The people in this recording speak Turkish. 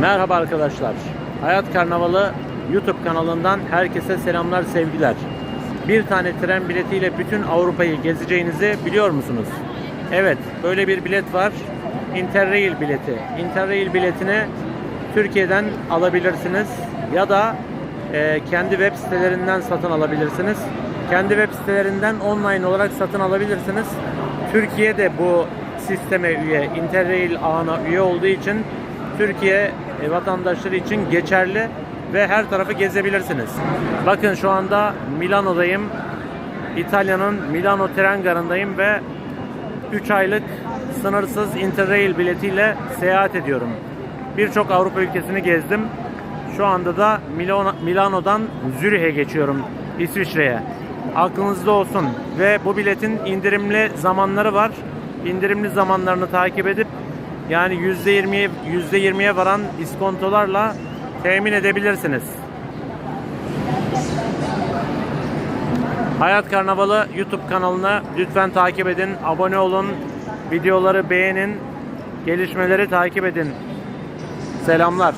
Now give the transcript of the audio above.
Merhaba arkadaşlar. Hayat Karnavalı YouTube kanalından herkese selamlar, sevgiler. Bir tane tren biletiyle bütün Avrupa'yı gezeceğinizi biliyor musunuz? Evet, böyle bir bilet var. Interrail bileti. Interrail biletini Türkiye'den alabilirsiniz ya da e, kendi web sitelerinden satın alabilirsiniz. Kendi web sitelerinden online olarak satın alabilirsiniz. Türkiye'de bu sisteme üye, Interrail ağına üye olduğu için Türkiye vatandaşları için geçerli ve her tarafı gezebilirsiniz. Bakın şu anda Milano'dayım. İtalya'nın Milano tren garındayım ve 3 aylık sınırsız Interrail biletiyle seyahat ediyorum. Birçok Avrupa ülkesini gezdim. Şu anda da Milano, Milano'dan Zürih'e geçiyorum. İsviçre'ye. Aklınızda olsun. Ve bu biletin indirimli zamanları var. İndirimli zamanlarını takip edip yani %20'ye %20'ye varan iskontolarla temin edebilirsiniz. Hayat Karnavalı YouTube kanalını lütfen takip edin, abone olun, videoları beğenin, gelişmeleri takip edin. Selamlar.